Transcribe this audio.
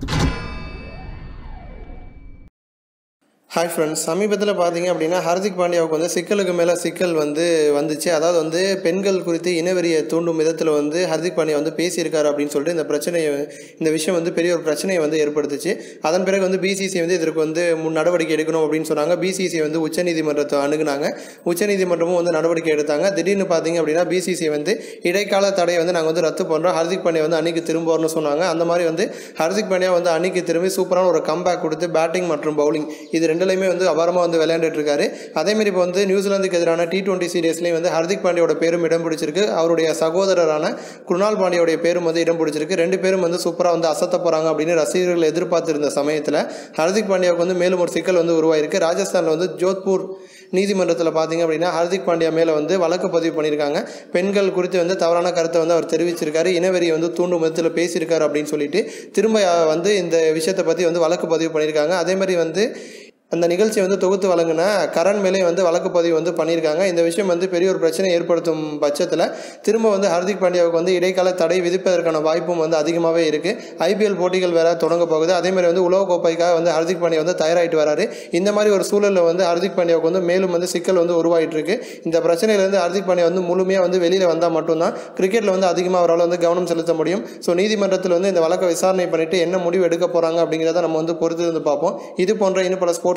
you hi friends சமீபத்தில் பார்த்தீங்க அப்படின்னா ஹர்திக் பாண்டியாவுக்கு வந்து சிக்கலுக்கு மேலே சிக்கல் வந்து வந்துச்சு. அதாவது வந்து பெண்கள் குறித்து இனவெறியை தூண்டும் விதத்தில் வந்து ஹர்திக் பாண்டியா வந்து பேசியிருக்காரு அப்படின்னு சொல்லிட்டு இந்த பிரச்சனையை இந்த விஷயம் வந்து பெரிய ஒரு பிரச்சனையை வந்து ஏற்படுத்துச்சு. அதன் பிறகு வந்து பிசிசி வந்து இதற்கு வந்து முன் நடவடிக்கை எடுக்கணும் அப்படின்னு சொன்னாங்க. பிசிசி வந்து உச்சநீதிமன்றத்தை அணுகுனாங்க. உச்சநீதிமன்றமும் வந்து நடவடிக்கை எடுத்தாங்க. திடீர்னு பார்த்தீங்க அப்படின்னா பிசிசி வந்து இடைக்கால தடையை வந்து நாங்கள் வந்து ரத்து பண்ணுறோம் ஹர்திக் பாண்டியா வந்து அன்னைக்கு திரும்புவோம்னு சொன்னாங்க. அந்த மாதிரி வந்து ஹர்திக் பாண்டியா வந்து அன்னைக்கு திரும்பி சூப்பரான ஒரு கம்பேக் கொடுத்து பேட்டிங் மற்றும் பவுலிங் இது ரெண்டுலையுமே வந்து அபாரமாக வந்து விளையாண்டுட்டு இருக்காரு அதேமாரி இப்போ வந்து நியூசிலாந்துக்கு எதிரான டி டுவெண்ட்டி சீரியஸ்லேயும் வந்து ஹர்திக் பாண்டியோட பேரும் இடம் பிடிச்சிருக்கு. அவருடைய சகோதரரான குருணால் பாண்டியோடைய பேரும் வந்து இடம் பிடிச்சிருக்கு. ரெண்டு பேரும் வந்து சூப்பராக வந்து அசத்த போகிறாங்க அப்படின்னு ரசிகர்கள் எதிர்பார்த்திருந்த சமயத்தில் ஹர்திக் பாண்டியாவுக்கு வந்து மேலும் ஒரு சிக்கல் வந்து உருவாயிருக்கு. ராஜஸ்தானில் வந்து ஜோத்பூர் நீதிமன்றத்தில் பார்த்தீங்க அப்படின்னா ஹர்திக் பாண்டியா மேலே வந்து வழக்கு பதிவு பண்ணியிருக்காங்க. பெண்கள் குறித்து வந்து தவறான கருத்தை வந்து அவர் தெரிவிச்சிருக்காரு. இனவெறியை வந்து தூண்டும் விதத்தில் பேசியிருக்காரு அப்படின்னு சொல்லிட்டு திரும்ப வந்து இந்த விஷயத்தை பற்றி வந்து வழக்கு பதிவு பண்ணியிருக்காங்க. அதே மாதிரி வந்து அந்த நிகழ்ச்சியை வந்து தொகுத்து வழங்கின கரண் மேலே வந்து வழக்கு பதிவு வந்து பண்ணியிருக்காங்க. இந்த விஷயம் வந்து பெரிய ஒரு பிரச்சனை ஏற்படுத்தும் பட்சத்தில் திரும்ப வந்து ஹர்திக் பாண்டியாவுக்கு வந்து இடைக்கால தடை விதிப்பதற்கான வாய்ப்பும் வந்து அதிகமாகவே இருக்குது ஐபிஎல் போட்டிகள் வேற தொடங்க போகுது. அதேமாதிரி வந்து உலகக்கோப்பைக்காக வந்து ஹர்திக் பாண்டியா வந்து தயாராகிட்டு வராரு. இந்த மாதிரி ஒரு சூழலில் வந்து ஹர்திக் பாண்டியாவுக்கு வந்து மேலும் வந்து சிக்கல் வந்து உருவாகிட்டு இருக்கு. இந்த பிரச்சனையிலேருந்து ஹர்திக் பாண்டியா வந்து முழுமையாக வந்து வெளியில் வந்தால் மட்டும்தான் கிரிக்கெட்டில் வந்து அதிகமாக அவரால் வந்து கவனம் செலுத்த முடியும். ஸோ நீதிமன்றத்தில் வந்து இந்த வழக்கை விசாரணை பண்ணிட்டு என்ன முடிவு எடுக்க போகிறாங்க அப்படிங்கிறத நம்ம வந்து பொறுத்து வந்து பார்ப்போம். இது போன்ற இன்னும் பல ஸ்போர்ட்ஸ்